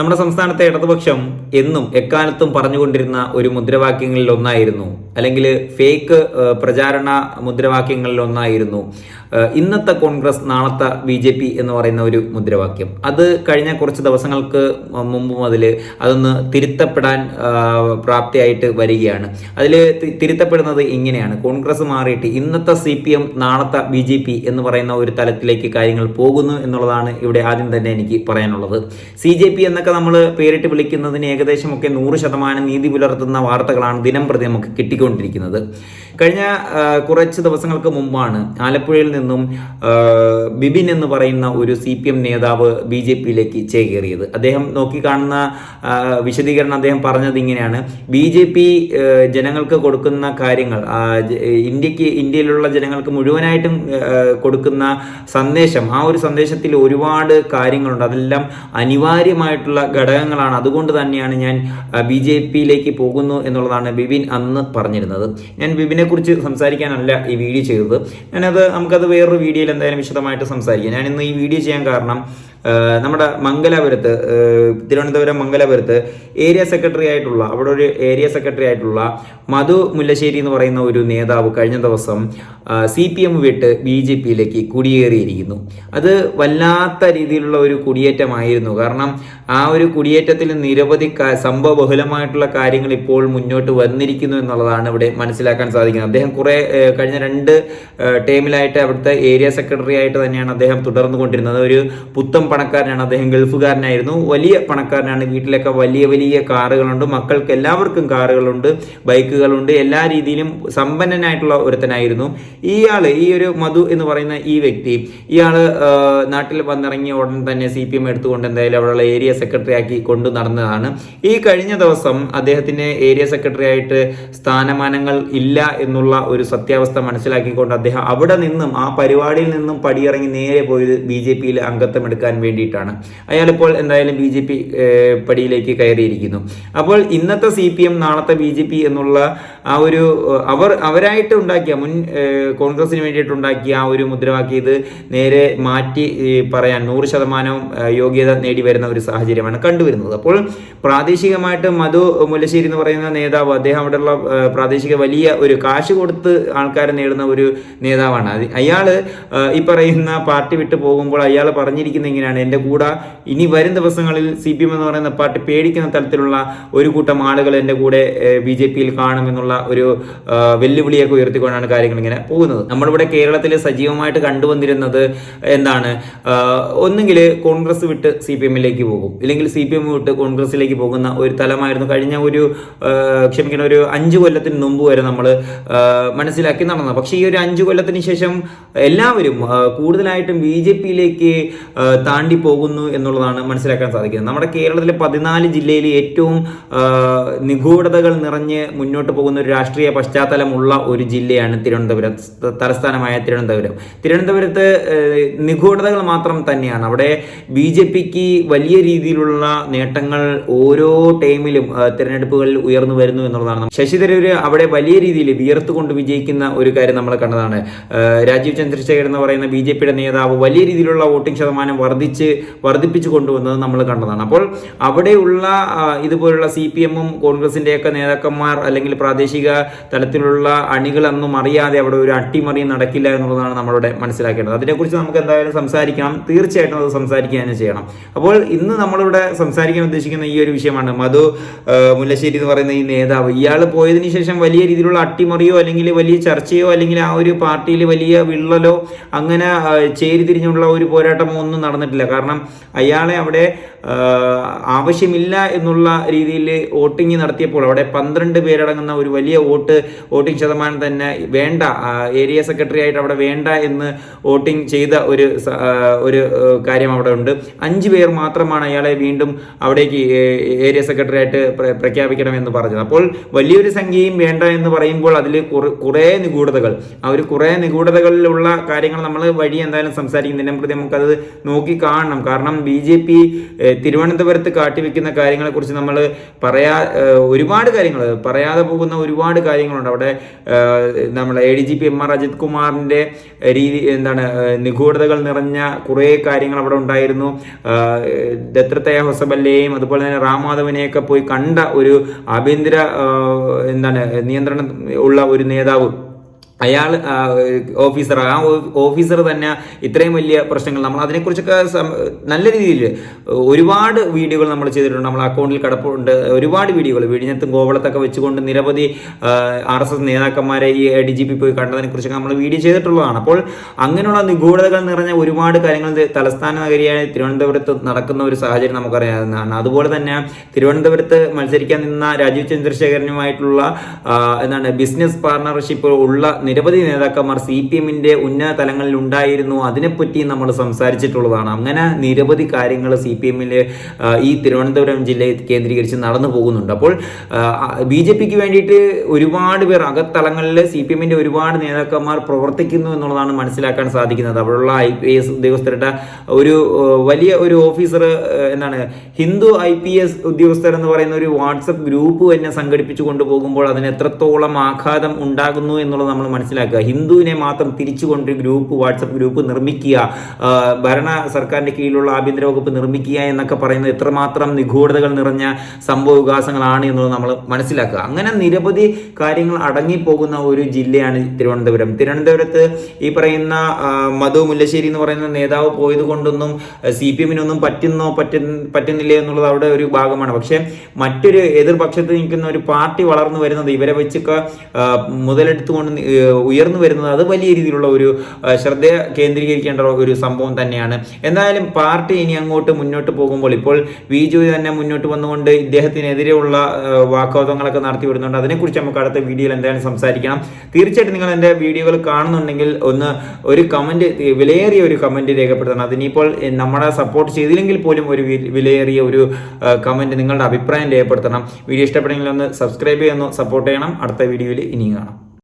നമ്മുടെ സംസ്ഥാനത്തെ ഇടതുപക്ഷം എന്നും എക്കാലത്തും പറഞ്ഞുകൊണ്ടിരുന്ന ഒരു മുദ്രാവാക്യങ്ങളിൽ ഒന്നായിരുന്നു. അല്ലെങ്കിൽ ഫേക്ക് പ്രചാരണ മുദ്രാവാക്യങ്ങളിൽ ഒന്നായിരുന്നു. ഇന്നത്തെ കോൺഗ്രസ് നാളത്തെ ബി ജെ പി എന്ന് പറയുന്ന ഒരു മുദ്രാവാക്യം. അത് കഴിഞ്ഞ കുറച്ച് ദിവസങ്ങൾക്ക് മുമ്പ് മുതൽ അതൊന്ന് തിരുത്തപ്പെടാൻ പ്രാപ്തിയായിട്ട് വരികയാണ്. അതിൽ തിരുത്തപ്പെടുന്നത് ഇങ്ങനെയാണ്. കോൺഗ്രസ് മാറിയിട്ട് ഇന്നത്തെ സി പി എം നാളത്തെ ബി ജെ പി എന്ന് പറയുന്ന ഒരു തലത്തിലേക്ക് കാര്യങ്ങൾ പോകുന്നു എന്നുള്ളതാണ് ഇവിടെ ആദ്യം തന്നെ എനിക്ക് പറയാനുള്ളത്. സി ജെ പി എന്നൊക്കെ നമ്മൾ പേരിട്ട് വിളിക്കുന്നതിന് ഏകദേശമൊക്കെ നൂറ് ശതമാനം നീതി പുലർത്തുന്ന വാർത്തകളാണ് ദിനം പ്രതി നമുക്ക് കിട്ടിക്കൊണ്ടിരിക്കുന്നത്. കഴിഞ്ഞ കുറച്ച് ദിവസങ്ങൾക്ക് മുമ്പാണ് ആലപ്പുഴയിൽ നിന്നും ബിബിൻ എന്ന് പറയുന്ന ഒരു സി പി എം നേതാവ് ബി ജെ പിയിലേക്ക് ചേക്കേറിയത്. അദ്ദേഹം നോക്കിക്കാണുന്ന വിശദീകരണം അദ്ദേഹം പറഞ്ഞത് ഇങ്ങനെയാണ്. ബി ജെ പി ജനങ്ങൾക്ക് കൊടുക്കുന്ന കാര്യങ്ങൾ ഇന്ത്യയ്ക്ക് ഇന്ത്യയിലുള്ള ജനങ്ങൾക്ക് മുഴുവനായിട്ടും കൊടുക്കുന്ന സന്ദേശം ആ ഒരു സന്ദേശത്തിൽ ഒരുപാട് കാര്യങ്ങളുണ്ട്. അതെല്ലാം അനിവാര്യമായിട്ടുള്ള ഘടകങ്ങളാണ്. അതുകൊണ്ട് തന്നെയാണ് ഞാൻ ബി ജെ പിയിലേക്ക് പോകുന്നു എന്നുള്ളതാണ് ബിബിൻ അന്ന് പറഞ്ഞിരുന്നത്. ഞാൻ ബിബിനെ കുറിച്ച് സംസാരിക്കാനല്ല ഈ വീഡിയോ ചെയ്തത്. ഞാനത് നമുക്കത് വേറൊരു വീഡിയോയിൽ എന്തായാലും വിശദമായിട്ട് സംസാരിക്കാം. ഞാൻ ഇന്ന് ഈ വീഡിയോ ചെയ്യാൻ കാരണം നമ്മുടെ മംഗലാപുരത്ത് തിരുവനന്തപുരം മംഗലാപുരത്ത് ഏരിയ സെക്രട്ടറി ആയിട്ടുള്ള അവിടെ ഒരു ഏരിയ സെക്രട്ടറി ആയിട്ടുള്ള മധു മുല്ലശ്ശേരി എന്ന് പറയുന്ന ഒരു നേതാവ് കഴിഞ്ഞ ദിവസം സി പി എം വിട്ട് ബി ജെ പിയിലേക്ക് കുടിയേറിയിരിക്കുന്നു. അത് വല്ലാത്ത രീതിയിലുള്ള ഒരു കുടിയേറ്റമായിരുന്നു. കാരണം ആ ഒരു കുടിയേറ്റത്തിൽ നിരവധി സംഭവ സംഭവബഹുലമായിട്ടുള്ള കാര്യങ്ങൾ ഇപ്പോൾ മുന്നോട്ട് വന്നിരിക്കുന്നു എന്നുള്ളതാണ് ഇവിടെ മനസ്സിലാക്കാൻ സാധിക്കുന്നത്. അദ്ദേഹം കുറേ കഴിഞ്ഞ രണ്ട് ടേമിലായിട്ട് അവിടുത്തെ ഏരിയ സെക്രട്ടറി ആയിട്ട് തന്നെയാണ് അദ്ദേഹം തുടർന്നു കൊണ്ടിരുന്നത് ഒരു പുത്തൻ പണക്കാരനാണ്. അദ്ദേഹം ഗൾഫുകാരനായിരുന്നു. വലിയ പണക്കാരനാണ്. വീട്ടിലൊക്കെ വലിയ വലിയ കാറുകളുണ്ട്. മക്കൾക്ക് എല്ലാവർക്കും കാറുകളുണ്ട് ബൈക്കുകളുണ്ട്. എല്ലാ രീതിയിലും സമ്പന്നനായിട്ടുള്ള ഒരുത്തനായിരുന്നു. ഇയാൾ ഈ ഒരു മധു എന്ന് പറയുന്ന ഈ വ്യക്തി ഇയാൾ നാട്ടിൽ വന്നിറങ്ങിയ ഉടൻ തന്നെ സി പി എം എടുത്തുകൊണ്ട് എന്തായാലും അവിടെയുള്ള ഏരിയ സെക്രട്ടറി ആക്കി കൊണ്ടു നടന്നതാണ്. ഈ കഴിഞ്ഞ ദിവസം അദ്ദേഹത്തിന് ഏരിയ സെക്രട്ടറി ആയിട്ട് സ്ഥാനമാനങ്ങൾ ഇല്ല എന്നുള്ള ഒരു സത്യാവസ്ഥ മനസ്സിലാക്കിക്കൊണ്ട് അദ്ദേഹം അവിടെ നിന്നും ആ പരിപാടിയിൽ നിന്നും പടിയിറങ്ങി നേരെ പോയത് ബി ജെ പിയിൽ അംഗത്വം എടുക്കാൻ വേണ്ടിയിട്ടാണ്. അയാളിപ്പോൾ എന്തായാലും ബി ജെ പി പടിയിലേക്ക് കയറിയിരിക്കുന്നു. അപ്പോൾ ഇന്നത്തെ സി പി എം നാളത്തെ ബി ജെ പി എന്നുള്ള ആ ഒരു അവർ അവരായിട്ട് ഉണ്ടാക്കിയ മുൻ കോൺഗ്രസിന് വേണ്ടിയിട്ട് ഉണ്ടാക്കിയ ആ ഒരു മുദ്രാവാക്യം ഇത് നേരെ മാറ്റി പറയാൻ നൂറ് ശതമാനവും യോഗ്യത നേടി വരുന്ന ഒരു സാഹചര്യമാണ് കണ്ടുവരുന്നത്. അപ്പോൾ പ്രാദേശികമായിട്ട് മധു മുല്ലശ്ശേരി എന്ന് പറയുന്ന നേതാവ് അദ്ദേഹം അവിടെയുള്ള പ്രാദേശിക വലിയ ഒരു കാശ് കൊടുത്ത് ആൾക്കാരെ നേടുന്ന ഒരു നേതാവാണ്. അയാൾ ഈ പറയുന്ന പാർട്ടി വിട്ടു പോകുമ്പോൾ അയാൾ പറഞ്ഞിരിക്കുന്ന ഇങ്ങനെയാണ്. എന്റെ കൂടെ ഇനി വരും ദിവസങ്ങളിൽ സി പി എം എന്ന് പറയുന്ന പാർട്ടി പേടിക്കുന്ന തരത്തിലുള്ള ഒരു കൂട്ടം ആളുകൾ എന്റെ കൂടെ ബി ജെ പിയിൽ കാണുമെന്നുള്ള ഒരു വെല്ലുവിളിയൊക്കെ ഉയർത്തിക്കൊണ്ടാണ് കാര്യങ്ങൾ ഇങ്ങനെ പോകുന്നത്. നമ്മളിവിടെ കേരളത്തിൽ സജീവമായിട്ട് കണ്ടുവന്നിരുന്നത് എന്താണ്? ഒന്നുകിൽ കോൺഗ്രസ് വിട്ട് സി പി എമ്മിലേക്ക് പോകും. ഇല്ലെങ്കിൽ സി പി എം വിട്ട് കോൺഗ്രസിലേക്ക് പോകുന്ന ഒരു തലമായിരുന്നു കഴിഞ്ഞ ഒരു ക്ഷമിക്കണം ഒരു അഞ്ച് കൊല്ലത്തിന് മുമ്പ് വരെ നമ്മൾ മനസ്സിലാക്കി നടന്നത്. പക്ഷേ ഈ ഒരു അഞ്ച് കൊല്ലത്തിന് ശേഷം എല്ലാവരും കൂടുതലായിട്ടും ബി ജെ പിയിലേക്ക് താണ്ടി പോകുന്നു എന്നുള്ളതാണ് മനസ്സിലാക്കാൻ സാധിക്കുന്നത്. നമ്മുടെ കേരളത്തിലെ പതിനാല് ജില്ലയിൽ ഏറ്റവും നിഗൂഢതകൾ നിറഞ്ഞ് മുന്നോട്ട് പോകുന്ന ഒരു രാഷ്ട്രീയ പശ്ചാത്തലമുള്ള ഒരു ജില്ലയാണ് തിരുവനന്തപുരം. തലസ്ഥാനമായ തിരുവനന്തപുരം. തിരുവനന്തപുരത്ത് നിഗൂഢതകൾ മാത്രം തന്നെയാണ്. അവിടെ ബി ജെ പിക്ക് വലിയ രീതിയിലുള്ള നേട്ടങ്ങൾ ഓരോ ടൈമിലും തിരഞ്ഞെടുപ്പുകളിൽ ഉയർന്നു വരുന്നു എന്നുള്ളതാണ്. ശശി തരൂര് അവിടെ വലിയ രീതിയിൽ വിയർത്തുകൊണ്ട് വിജയിക്കുന്ന ഒരു കാര്യം നമ്മൾ കണ്ടതാണ്. രാജീവ് ചന്ദ്രശേഖർ എന്ന് പറയുന്ന ബി ജെ പിയുടെ നേതാവ് വലിയ രീതിയിലുള്ള വോട്ടിംഗ് ശതമാനം വർദ്ധിച്ച് വർദ്ധിപ്പിച്ചു കൊണ്ടുവന്നത് നമ്മൾ കണ്ടതാണ്. അപ്പോൾ അവിടെയുള്ള ഇതുപോലുള്ള സി പി എമ്മും കോൺഗ്രസിന്റെയൊക്കെ നേതാക്കന്മാർ അല്ലെങ്കിൽ പ്രാദേശിക തലത്തിലുള്ള അണികളൊന്നും അറിയാതെ അവിടെ ഒരു അട്ടിമറി നടക്കില്ല എന്നുള്ളതാണ് നമ്മളിവിടെ മനസ്സിലാക്കേണ്ടത്. അതിനെക്കുറിച്ച് നമുക്ക് എന്തായാലും സംസാരിക്കണം. തീർച്ചയായിട്ടും അത് സംസാരിക്കുക തന്നെ ചെയ്യണം. അപ്പോൾ ഇന്ന് നമ്മളിവിടെ സംസാരിക്കാൻ ഉദ്ദേശിക്കുന്ന ഈ ഒരു വിഷയമാണ് മധു മുല്ലശ്ശേരി എന്ന് പറയുന്ന ഈ നേതാവ്. ഇയാൾ പോയതിനു ശേഷം വലിയ രീതിയിലുള്ള അട്ടിമറിയോ അല്ലെങ്കിൽ വലിയ ചർച്ചയോ അല്ലെങ്കിൽ ആ ഒരു പാർട്ടിയിൽ വലിയ വിള്ളലോ അങ്ങനെ ചേരി തിരിഞ്ഞുള്ള ഒരു പോരാട്ടമോ ഒന്നും നടന്നിട്ടില്ല. കാരണം അയാളെ അവിടെ ആവശ്യമില്ല എന്നുള്ള രീതിയിൽ വോട്ടിംഗ് നടത്തിയപ്പോൾ അവിടെ പന്ത്രണ്ട് പേരടങ്ങുന്ന ഒരു വലിയ വോട്ട് വോട്ടിംഗ് ശതമാനം തന്നെ വേണ്ട ഏരിയ സെക്രട്ടറി ആയിട്ട് അവിടെ വേണ്ട എന്ന് വോട്ടിംഗ് ചെയ്ത ഒരു ഒരു കാര്യം അവിടെ ഉണ്ട്. അഞ്ച് പേർ മാത്രമാണ് അയാളെ വീണ്ടും അവിടേക്ക് ഏരിയ സെക്രട്ടറി ആയിട്ട് പ്രഖ്യാപിക്കണം പ്രഖ്യാപിക്കണമെന്ന് പറഞ്ഞത്. അപ്പോൾ വലിയൊരു സംഖ്യയും വേണ്ട എന്ന് പറയുമ്പോൾ അതിൽ കുറേ നിഗൂഢതകൾ. ആ ഒരു കുറേ നിഗൂഢതകളിലുള്ള കാര്യങ്ങൾ നമ്മൾ വഴി എന്തായാലും സംസാരിക്കുന്നതിനെ പ്രതി നമുക്കത് നോക്കി കാണണം. കാരണം ബി ജെ പി തിരുവനന്തപുരത്ത് കാട്ടിവെക്കുന്ന കാര്യങ്ങളെക്കുറിച്ച് നമ്മൾ പറയാ ഒരുപാട് കാര്യങ്ങൾ പറയാതെ പോകുന്ന ഒരുപാട് കാര്യങ്ങളുണ്ട്. അവിടെ നമ്മൾ A D G P M R Ajith കുമാറിന്റെ രീതി എന്താണ് നിഗൂഢതകൾ നിറഞ്ഞ കുറേ കാര്യങ്ങൾ അവിടെ ഉണ്ടായിരുന്നു. ദത്രത്തയ ഹൊസബല്ലയെയും അതുപോലെ തന്നെ റാംമാധവനെയൊക്കെ പോയി കണ്ട ഒരു ആഭ്യന്തര എന്താണ് നിയന്ത്രണം ഉള്ള ഒരു നേതാവ് അയാൾ ഓഫീസർ ആ ഓഫീസർ തന്നെ ഇത്രയും വലിയ പ്രശ്നങ്ങൾ നമ്മൾ അതിനെക്കുറിച്ചൊക്കെ നല്ല രീതിയിൽ ഒരുപാട് വീഡിയോകൾ നമ്മൾ ചെയ്തിട്ടുണ്ട്. നമ്മൾ അക്കൗണ്ടിൽ കിടപ്പുണ്ട്. ഒരുപാട് വീഡിയോകൾ. വീടിനകത്തും കോവളത്തൊക്കെ വെച്ചുകൊണ്ട് നിരവധി ആർ എസ് എസ് നേതാക്കന്മാരെ ഈ ഡി ജി പി പോയി കണ്ടതിനെക്കുറിച്ചൊക്കെ നമ്മൾ വീഡിയോ ചെയ്തിട്ടുള്ളതാണ്. അപ്പോൾ അങ്ങനെയുള്ള നിഗൂഢതകൾ നിറഞ്ഞ ഒരുപാട് കാര്യങ്ങൾ തലസ്ഥാന നഗരിയായ തിരുവനന്തപുരത്ത് നടക്കുന്ന ഒരു സാഹചര്യം നമുക്കറിയാവുന്നതാണ്. അതുപോലെ തന്നെ തിരുവനന്തപുരത്ത് മത്സരിക്കാൻ നിന്ന രാജീവ് ചന്ദ്രശേഖരനുമായിട്ടുള്ള എന്താണ് ബിസിനസ് പാർട്ണർഷിപ്പ് ഉള്ള നിരവധി നേതാക്കന്മാർ സി പി എമ്മിന്റെ ഉന്നത തലങ്ങളിൽ ഉണ്ടായിരുന്നു അതിനെപ്പറ്റി നമ്മൾ സംസാരിച്ചിട്ടുള്ളതാണ്. അങ്ങനെ നിരവധി കാര്യങ്ങൾ സി പി എമ്മിലെ ഈ തിരുവനന്തപുരം ജില്ലയെ കേന്ദ്രീകരിച്ച് നടന്നു പോകുന്നുണ്ട്. അപ്പോൾ ബി ജെ പിക്ക് വേണ്ടിയിട്ട് ഒരുപാട് പേർ അകത്തലങ്ങളിൽ സി പി എമ്മിന്റെ ഒരുപാട് നേതാക്കന്മാർ പ്രവർത്തിക്കുന്നു എന്നുള്ളതാണ് മനസ്സിലാക്കാൻ സാധിക്കുന്നത്. അവിടെയുള്ള ഐ പി എസ് ഉദ്യോഗസ്ഥരുടെ ഒരു വലിയ ഒരു ഓഫീസർ എന്താണ് ഹിന്ദു ഐ പി എസ് ഉദ്യോഗസ്ഥർ എന്ന് പറയുന്ന ഒരു വാട്സപ്പ് ഗ്രൂപ്പ് തന്നെ സംഘടിപ്പിച്ചു കൊണ്ടുപോകുമ്പോൾ അതിന് എത്രത്തോളം ആഘാതം ഉണ്ടാകുന്നു എന്നുള്ളത് നമ്മൾ മനസ്സിലാക്കുക. ഹിന്ദുവിനെ മാത്രം തിരിച്ചുകൊണ്ട് ഗ്രൂപ്പ് വാട്സപ്പ് ഗ്രൂപ്പ് നിർമ്മിക്കുക ഭരണ സർക്കാരിന്റെ കീഴിലുള്ള ആഭ്യന്തര വകുപ്പ് നിർമ്മിക്കുക എന്നൊക്കെ പറയുന്നത് എത്രമാത്രം നിഗൂഢതകൾ നിറഞ്ഞ സംഭവ വികാസങ്ങളാണ് എന്നുള്ളത് നമ്മൾ മനസ്സിലാക്കുക. അങ്ങനെ നിരവധി കാര്യങ്ങൾ അടങ്ങിപ്പോകുന്ന ഒരു ജില്ലയാണ് തിരുവനന്തപുരം. തിരുവനന്തപുരത്ത് ഈ പറയുന്ന മധു മുല്ലശ്ശേരി എന്ന് പറയുന്ന നേതാവ് പോയത് കൊണ്ടൊന്നും സി പി എമ്മിനൊന്നും പറ്റുന്നോ പറ്റുന്നില്ലേ പറ്റുന്നില്ല എന്നുള്ളത് അവിടെ ഒരു ഭാഗമാണ്. പക്ഷേ മറ്റൊരു എതിർപക്ഷത്ത് നിൽക്കുന്ന ഒരു പാർട്ടി വളർന്നു വരുന്നത് ഇവരെ വെച്ചൊക്കെ മുതലെടുത്തുകൊണ്ട് ഉയർന്നു വരുന്നത് അത് വലിയ രീതിയിലുള്ള ഒരു ശ്രദ്ധ കേന്ദ്രീകരിക്കേണ്ട ഒരു സംഭവം തന്നെയാണ്. എന്തായാലും പാർട്ടി ഇനി അങ്ങോട്ട് മുന്നോട്ട് പോകുമ്പോൾ ഇപ്പോൾ വി ജോയ് തന്നെ മുന്നോട്ട് വന്നുകൊണ്ട് ഇദ്ദേഹത്തിനെതിരെയുള്ള ആ, നടത്തി വരുന്നുണ്ട്. അതിനെക്കുറിച്ച് നമുക്ക് അടുത്ത വീഡിയോയിൽ എന്തായാലും സംസാരിക്കണം. തീർച്ചയായിട്ടും നിങ്ങൾ എന്റെ വീഡിയോകൾ കാണുന്നുണ്ടെങ്കിൽ ഒന്ന് ഒരു കമന്റ് വിലയേറിയ ഒരു കമന്റ് രേഖപ്പെടുത്തണം. അതിനിപ്പോൾ നമ്മളെ സപ്പോർട്ട് ചെയ്തില്ലെങ്കിൽ പോലും ഒരു വിലയേറിയ ഒരു കമന്റ് നിങ്ങളുടെ അഭിപ്രായം രേഖപ്പെടുത്തണം. വീഡിയോ ഇഷ്ടപ്പെട്ടെങ്കിൽ ഒന്ന് സബ്സ്ക്രൈബ് ചെയ്യുന്നു സപ്പോർട്ട് ചെയ്യണം. അടുത്ത വീഡിയോയിൽ ഇനിയും കാണാം.